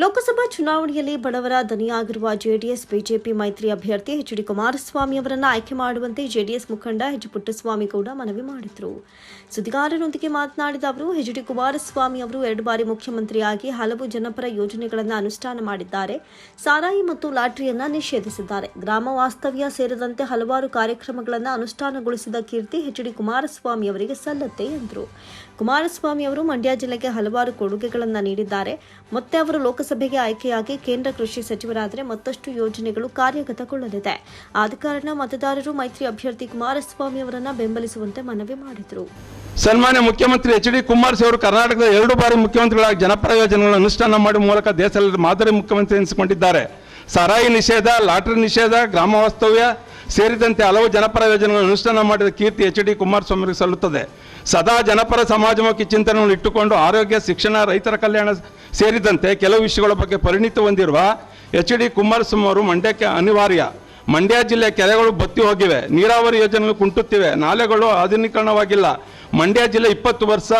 ಲೋಕಸಭಾ ಚುನಾವಣೆಯಲ್ಲಿ ಬಡವರ ದನಿಯಾಗಿರುವ JDS, BJP ಮೈತ್ರಿ ಅಭ್ಯರ್ಥಿ ಎಚ್ ಡಿ ಕುಮಾರಸ್ವಾಮಿ ಅವರನ್ನು ಆಯ್ಕೆ ಮಾಡುವಂತೆ ಜೆಡಿಎಸ್ ಮುಖಂಡ ಎಚ್. ಪುಟ್ಟಸ್ವಾಮಿ ಕೂಡ ಮನವಿ ಮಾಡಿದರು. ಸುದ್ದಿಗಾರರೊಂದಿಗೆ ಮಾತನಾಡಿದ ಅವರು ಎಚ್ ಡಿ ಕುಮಾರಸ್ವಾಮಿ ಅವರು ಎರಡು ಬಾರಿ ಮುಖ್ಯಮಂತ್ರಿಯಾಗಿ ಹಲವು ಜನಪರ ಯೋಜನೆಗಳನ್ನು ಅನುಷ್ಠಾನ ಮಾಡಿದ್ದಾರೆ. ಸಾರಾಯಿ ಮತ್ತು ಲಾಟರಿಯನ್ನು ನಿಷೇಧಿಸಿದ್ದಾರೆ. ಗ್ರಾಮ ವಾಸ್ತವ್ಯ ಸೇರಿದಂತೆ ಹಲವಾರು ಕಾರ್ಯಕ್ರಮಗಳನ್ನು ಅನುಷ್ಠಾನಗೊಳಿಸಿದ ಕೀರ್ತಿ ಎಚ್ ಡಿ ಕುಮಾರಸ್ವಾಮಿ ಅವರಿಗೆ ಸಲ್ಲತ್ತೆ ಎಂದರು. ಕುಮಾರಸ್ವಾಮಿ ಅವರು ಮಂಡ್ಯ ಜಿಲ್ಲೆಗೆ ಹಲವಾರು ಕೊಡುಗೆಗಳನ್ನು ನೀಡಿದ್ದಾರೆ. ಮತ್ತೆ ಅವರು ಲೋಕಸಭೆಗೆ ಆಯ್ಕೆಯಾಗಿ ಕೇಂದ್ರ ಕೃಷಿ ಸಚಿವರಾದರೆ ಮತ್ತಷ್ಟು ಯೋಜನೆಗಳು ಕಾರ್ಯಗತಗೊಳ್ಳಲಿದೆ. ಆದ ಕಾರಣ ಮತದಾರರು ಮೈತ್ರಿ ಅಭ್ಯರ್ಥಿ ಕುಮಾರಸ್ವಾಮಿ ಅವರನ್ನ ಬೆಂಬಲಿಸುವಂತೆ ಮನವಿ ಮಾಡಿದರು. ಸನ್ಮಾನ್ಯ ಮುಖ್ಯಮಂತ್ರಿ ಎಚ್ ಡಿ ಕುಮಾರಸ್ವಾಮಿ ಅವರು ಕರ್ನಾಟಕದ ಎರಡು ಬಾರಿ ಮುಖ್ಯಮಂತ್ರಿಗಳಾಗಿ ಜನಪರ ಯೋಜನೆಗಳನ್ನು ಅನುಷ್ಠಾನ ಮಾಡುವ ಮೂಲಕ ದೇಶದಲ್ಲಿ ಮಾದರಿ ಮುಖ್ಯಮಂತ್ರಿ ಎನಿಸಿಕೊಂಡಿದ್ದಾರೆ. ಸರಾಯಿ ನಿಷೇಧ, ಲಾಟರಿ ನಿಷೇಧ, ಗ್ರಾಮ ವಾಸ್ತವ್ಯ ಸೇರಿದಂತೆ ಹಲವು ಜನಪರ ಯೋಜನೆಗಳನ್ನು ಅನುಷ್ಠಾನ ಮಾಡಿದ ಕೀರ್ತಿ ಎಚ್ ಡಿ ಕುಮಾರಸ್ವಾಮಿ ಅವರಿಗೆ ಸಲ್ಲುತ್ತದೆ. ಸದಾ ಜನಪರ ಸಮಾಜಮುಖಿ ಚಿಂತನೆಯನ್ನು ಇಟ್ಟುಕೊಂಡು ಆರೋಗ್ಯ, ಶಿಕ್ಷಣ, ರೈತರ ಕಲ್ಯಾಣ ಸೇರಿದಂತೆ ಕೆಲವು ವಿಷಯಗಳ ಬಗ್ಗೆ ಪರಿಣಿತಿ ಹೊಂದಿರುವ ಎಚ್ ಡಿ ಕುಮಾರಸ್ವಾಮಿ ಅವರು ಮಂಡ್ಯಕ್ಕೆ ಅನಿವಾರ್ಯ. ಮಂಡ್ಯ ಜಿಲ್ಲೆ ಕೆರೆಗಳು ಬತ್ತಿ ಹೋಗಿವೆ. ನೀರಾವರಿ ಯೋಜನೆಗಳು ಕುಂಟುತ್ತಿವೆ. ನಾಲೆಗಳು ಆಧುನೀಕರಣವಾಗಿಲ್ಲ. ಮಂಡ್ಯ ಜಿಲ್ಲೆ ಇಪ್ಪತ್ತು ವರ್ಷ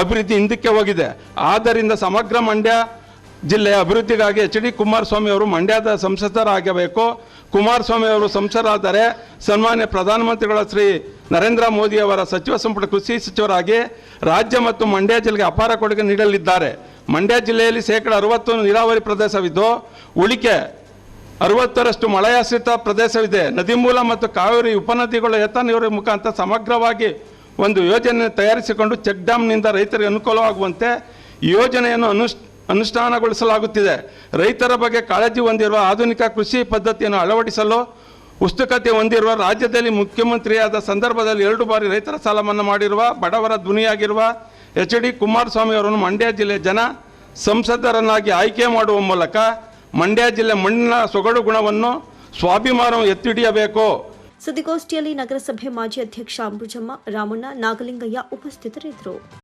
ಅಭಿವೃದ್ಧಿ ಹಿಂದಕ್ಕೆ ಹೋಗಿದೆ. ಆದ್ದರಿಂದ ಸಮಗ್ರ ಮಂಡ್ಯ ಜಿಲ್ಲೆಯ ಅಭಿವೃದ್ಧಿಗಾಗಿ ಎಚ್ ಡಿ ಕುಮಾರಸ್ವಾಮಿ ಅವರು ಮಂಡ್ಯದ ಸಂಸದರಾಗಬೇಕು. ಕುಮಾರಸ್ವಾಮಿ ಅವರು ಸಂಸದರಾದರೆ ಸನ್ಮಾನ್ಯ ಪ್ರಧಾನಮಂತ್ರಿಗಳ ಶ್ರೀ ನರೇಂದ್ರ ಮೋದಿ ಅವರ ಸಚಿವ ಸಂಪುಟ ಕೃಷಿ ಸಚಿವರಾಗಿ ರಾಜ್ಯ ಮತ್ತು ಮಂಡ್ಯ ಜಿಲ್ಲೆಗೆ ಅಪಾರ ಕೊಡುಗೆ ನೀಡಲಿದ್ದಾರೆ. ಮಂಡ್ಯ ಜಿಲ್ಲೆಯಲ್ಲಿ ಶೇಕಡ ಅರವತ್ತು ನೀರಾವರಿ ಪ್ರದೇಶವಿದ್ದು, ಉಳಿಕೆ ಅರವತ್ತರಷ್ಟು ಮಳೆಯಾಶ್ರಿತ ಪ್ರದೇಶವಿದೆ. ನದಿ ಮೂಲ ಮತ್ತು ಕಾವೇರಿ ಉಪನದಿಗಳ ಎತ್ತ ನೀರು ಮುಖಾಂತರ ಸಮಗ್ರವಾಗಿ ಒಂದು ಯೋಜನೆ ತಯಾರಿಸಿಕೊಂಡು ಚೆಕ್ ಡ್ಯಾಮ್ನಿಂದ ರೈತರಿಗೆ ಅನುಕೂಲವಾಗುವಂತೆ ಯೋಜನೆಯನ್ನು ಅನುಷ್, ಅನುಷ್ಠಾನಗೊಳಿಸಲಾಗುತ್ತಿದೆ. ರೈತರ ಬಗ್ಗೆ ಕಾಳಜಿ ಹೊಂದಿರುವ ಆಧುನಿಕ ಕೃಷಿ ಪದ್ಧತಿಯನ್ನು ಅಳವಡಿಸಲು ಉತ್ಸುಕತೆ ಹೊಂದಿರುವ ರಾಜ್ಯದಲ್ಲಿ ಮುಖ್ಯಮಂತ್ರಿಯಾದ ಸಂದರ್ಭದಲ್ಲಿ ಎರಡು ಬಾರಿ ರೈತರ ಸಾಲ ಮನ್ನಾ ಮಾಡಿರುವ, ಬಡವರ ಧ್ವನಿಯಾಗಿರುವ ಎಚ್ ಡಿ ಕುಮಾರಸ್ವಾಮಿ ಅವರನ್ನು ಮಂಡ್ಯ ಜಿಲ್ಲೆ ಜನ ಸಂಸದರನ್ನಾಗಿ ಆಯ್ಕೆ ಮಾಡುವ ಮೂಲಕ ಮಂಡ್ಯ ಜಿಲ್ಲೆ ಮಣ್ಣಿನ ಸೊಗಡು ಗುಣವನ್ನು ಸ್ವಾಭಿಮಾನವನ್ನು ಎತ್ತಿಡಿಯಬೇಕು ಸುದ್ದಿಗೋಷ್ಠಿಯಲ್ಲಿ ನಗರಸಭೆ ಮಾಜಿ ಅಧ್ಯಕ್ಷ ಅಂಬುಜಮ್ಮ, ರಾಮಣ್ಣ, ನಾಗಲಿಂಗಯ್ಯ ಉಪಸ್ಥಿತರಿದ್ದರು.